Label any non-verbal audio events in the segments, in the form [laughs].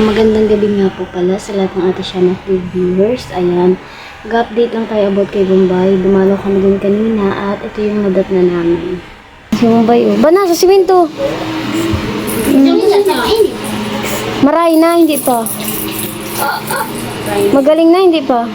Ah, magandang gabi nga po pala sa lahat ng ate Shana Food viewers. Ayan, mag-update lang tayo about kay Bombay. Dumalo kami din kanina at ito yung nadat na namin. Si Bombay, oh. Ba na, sa simento. Maray na, hindi pa. Magaling na, hindi pa.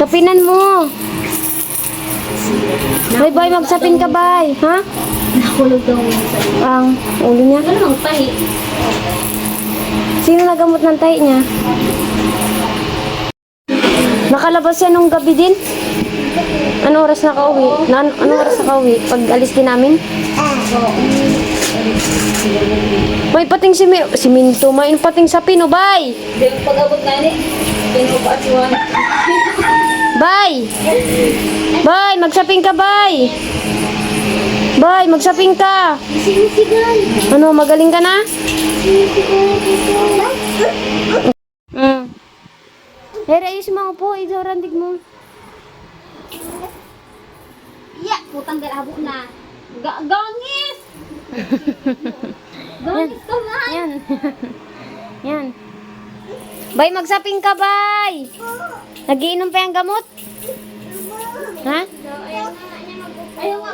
Sapinan mo. Bay, bay, magsapin ka, bay. Ha? Nakulog daw Ang ulo niya. Ano ang tahi? Sino nagamot ng tahi niya? Nakalabas yan nung gabi din? Ano oras nakauwi? Na, ano oras nakauwi? Pag alis din namin? May pating simi siminto, may pating sa pino, bay! Pag-abot na ni. Pinupa at iwan. Bay! Bay, magsaping ka, bay! Bay, magsaping ka! Ano, magaling ka na? Mm. Hey, ayos mo po, ito randig mo. Ya, putang galabo na. Ga gangis! [laughs] Gangis ka nga. Yan. [laughs] Yan. Bay, magsaping ka, bay! Nagiinom pa yung gamot? Ha?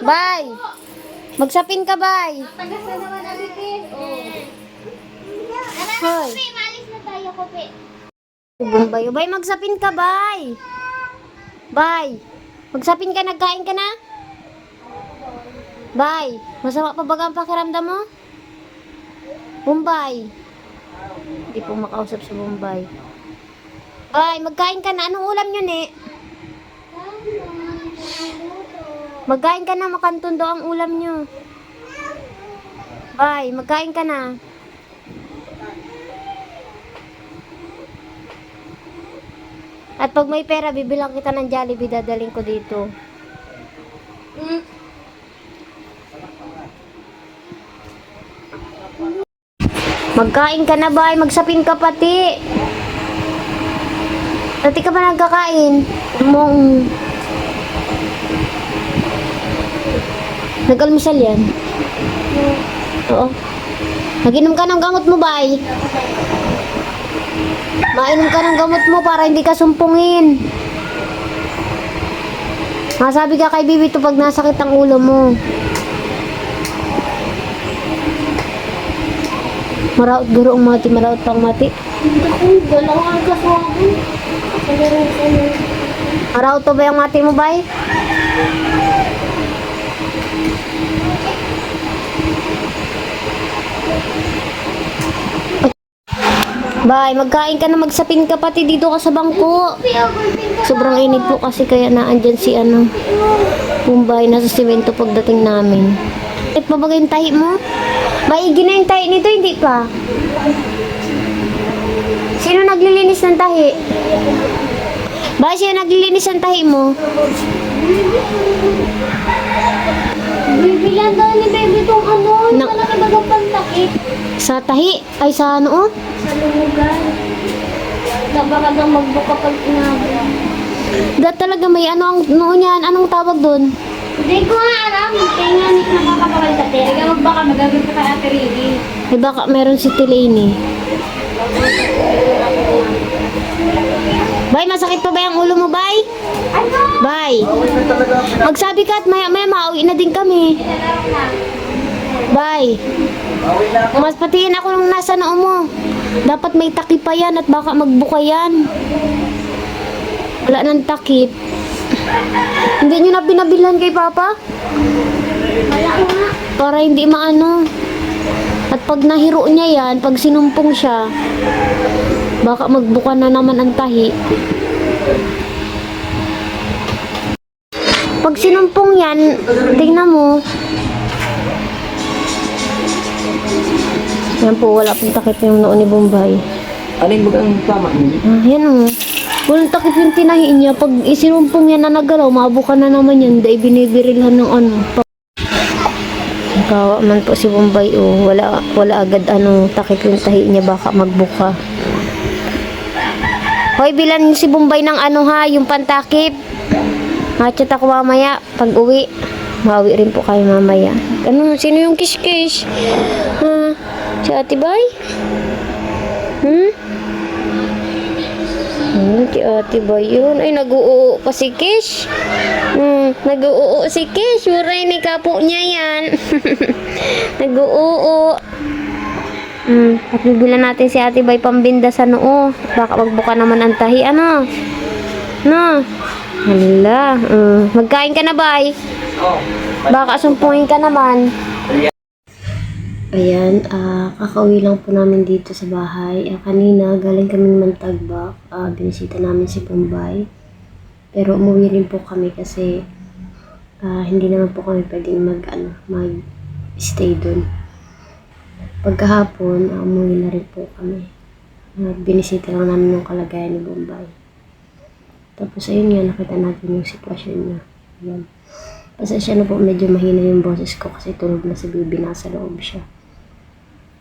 Bay! Magsapin ka, bay! Tagas na naman eh. Oh. Hoy. malis na tayo, kope. Bumbay, bay, magsapin ka, bay! Bay! Magsapin ka, nagkain ka na? Bay! Masama pa ba ang pakiramdam mo? Bumbay! Hindi po makausap sa Bumbay. Bay, magkain ka na. Anong ulam yun eh? Magkain ka na, makantundo ang ulam nyo. Bay, magkain ka na. At pag may pera, bibilang kita ng Jollibee, dadaling ko dito. Mm. Magkain ka na ba? Magsapin ka pati. Dati ka ba nagkakain? Mong... Nag-almusal yan? Oo. Nag-inom ka ng gamot mo, bay? Mainom ka ng gamot mo para hindi ka sumpungin. Masabi ka kay Bibi to pag nasakit ang ulo mo. Maraot guro ang mati, maraot pang mati. Maraot to ba yung mati mo, bay? Bay, magkain ka na magsapin ka pati dito ka sa bangko. Sobrang init po kasi kaya naandyan si ano, Bombay, nasa simento pagdating namin. At pa ba yung tahi mo? Bay, na yung tahi nito, hindi pa. Sino naglilinis ng tahi? Bay, sino naglilinis ng tahi mo? Bibilan daw ni baby tong ano, yung Na- malaki bagang pantakit Sa tahi? Ay, sa ano? oh? sa lumugan. Na baka daw magbuka pag inabot. Da talaga may ano ang noon yan. Anong tawag doon? Hindi ko nga alam. Kaya nga hindi nakakapakal sa tere. Kaya baka magagamit ka kay Ate Rini. Ay, baka meron si Tilene. Bay, masakit pa ba yung ulo mo, Bay? Bay, magsabi ka at maya maya mauwi na din kami. Bay, mas patiin ako nung nasa noo mo. Dapat may takip pa yan at baka magbuka yan. Wala nang takip. Hindi nyo na binabilhan kay Papa? Wala nga. Para hindi maano. At pag nahiro niya yan, pag sinumpong siya, baka magbuka na naman ang tahi. Pag sinumpong yan, tingnan mo. Yan po, wala pong takip yung noo ni Bombay. Alin mo ang tama mo? Ah, yan o. Walang takip yung tinahi niya. Pag isinumpong yan na nagalaw, mabuka na naman yan. Dahil binibirilhan ng ano. Kawa man po si Bombay o. Wala, wala agad ano, takip yung tahi niya. Baka magbuka. Hoy, bilan si Bombay ng ano ha, yung pantakip. Machat ako mamaya pag uwi. Mawi rin po kayo mamaya. Ano, sino yung kiss-kiss? Ha? Si Ate Bay? Hmm? Hmm, si ate ba yun? Ay, nag-uuu pa si Kish. Hmm, nag-uuu si Kish. Muray ni kapo niya yan. [laughs] nag-uuu. Hmm, at bibilan natin si ate bay pambinda sa noo. Baka magbuka naman ang tahi. Ano? No? Hala. Hmm. Magkain ka na, bay? Oh. Baka sumpungin ka naman. Ayan, ah kakauwi lang po namin dito sa bahay. Ah, kanina, galing kaming Mantagbak. Ah, binisita namin si Bombay. Pero umuwi rin po kami kasi ah, hindi naman po kami pwedeng mag, ano, mag stay doon. Pagkahapon, ah, umuwi na rin po kami. Ah, binisita lang namin yung kalagayan ni Bombay. Tapos ayun nga, nakita natin yung sitwasyon niya. Ayan. Pasensya na po, medyo mahina yung boses ko kasi tulog na si Bibi, nasa loob siya.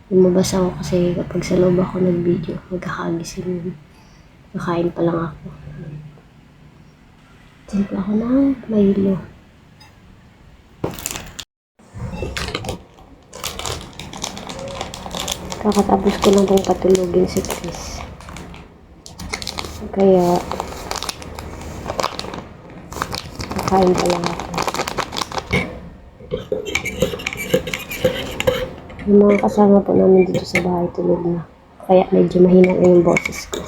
Lumabas ako kasi kapag sa loob ako nag-video, magkakagising yun. Kakain pa lang ako. Timpla ako ng Milo. Kakatapos ko lang pong patulogin si Chris. Kaya, kakain pa lang ako. Yung mga kasama po namin dito sa bahay tulog na. Kaya medyo mahina na yung boses ko.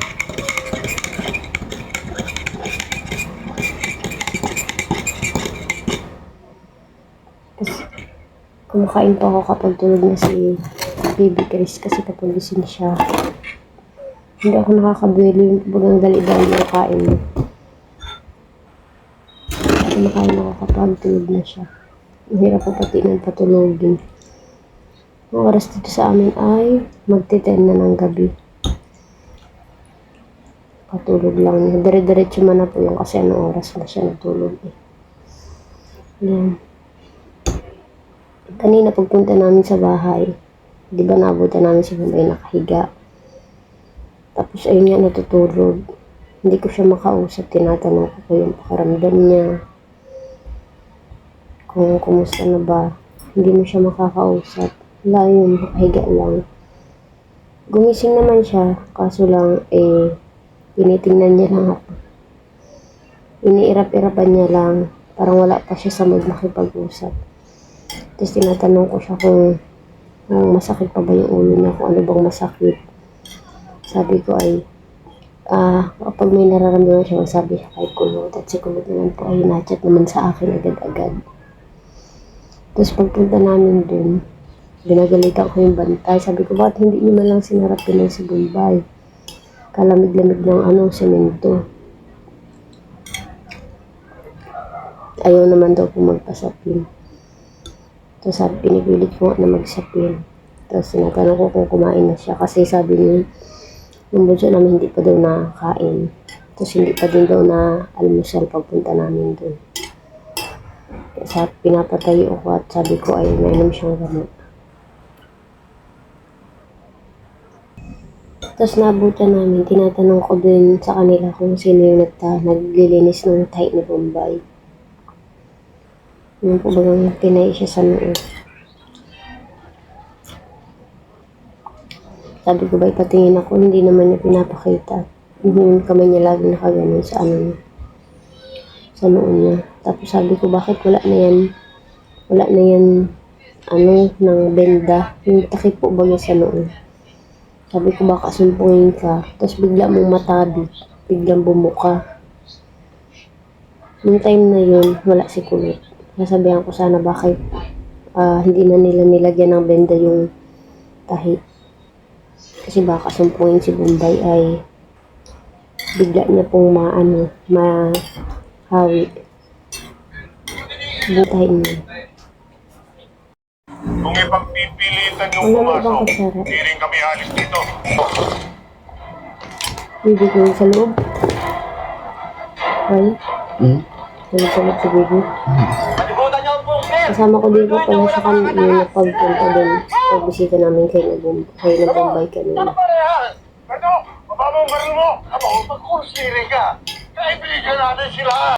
Tapos, kumakain pa ako kapag tulog na si Baby Chris kasi kapag gising siya. Hindi ako nakakabuelo yung bagang dali-dali yung kain. Kumakain ako kapag tulog na siya. Ang hirap po pati ng patulogin. Ang oras dito sa amin ay magtiten na ng gabi. Patulog lang niya. Dire-diretso man na po yung kasi anong oras na siya natulog eh. Yan. Kanina pagpunta namin sa bahay, di ba nabutan namin si Bombay nakahiga. Tapos ayun nga natutulog. Hindi ko siya makausap. Tinatanong ko ko yung pakaramdam niya. Kung kumusta na ba. Hindi mo siya makakausap. Wala yun, nakahiga lang. Gumising naman siya, kaso lang, eh, tinitingnan niya lang ako. Iniirap-irapan niya lang, parang wala pa siya sa mood makipag-usap. Tapos tinatanong ko siya kung, kung masakit pa ba yung ulo niya, kung ano bang masakit. Sabi ko ay, ah, kapag may nararamdaman siya, magsabi siya kay Kulot. At si Kulot naman po ay nachat naman sa akin agad-agad. Tapos pagpunta namin dun, Ginagalitan ko yung bantay. Sabi ko, bakit hindi niyo man lang sinarapin ng si Bombay? Kalamig-lamig ng ano, semento. Ayaw naman daw po magpasapin. Tapos sabi, pinipilit ko na magsapin. Tapos sinatanong ko kung kumain na siya. Kasi sabi niya, yung bunso namin hindi pa daw nakakain. Tapos hindi pa din daw na almusal pagpunta namin doon. Sabi, pinapatayo ko at sabi ko ay nainom siyang gamot. Tapos nabutan namin, tinatanong ko din sa kanila kung sino yung nagta, naglilinis ng tahi ni Bombay. Yung po bagang tinay siya sa noo. Sabi ko ba ipatingin ako, hindi naman niya pinapakita. Yung kamay niya lagi nakaganon sa ano niya. Sa noo niya. Tapos sabi ko, bakit wala na yan? Wala na yan, ano, ng benda. Yung takip po ba sa noo? Sabi ko baka sumpungin ka. Tapos bigla mong matabi. Biglang bumuka. Nung time na yun, wala si Kulot. Nasabihan ko sana bakit ah, hindi na nila nilagyan ng benda yung tahi. Kasi baka sumpungin si Bombay ay bigla niya pong maano, mahawi. Butahin niya. Kung ipagpipilitan yung Ano pumasok, hindi rin kami alis dito. Baby ko sa loob. Ay, Hmm? tulog sa loob si baby. Kasama ko dito pala sa kanina na pagpunta doon. Pagbisita namin kay Nabum, kay Nabumbay kanina. Ano? Baba mo ang baril mo! Aba, magkursirin ka! Kaibigan natin sila!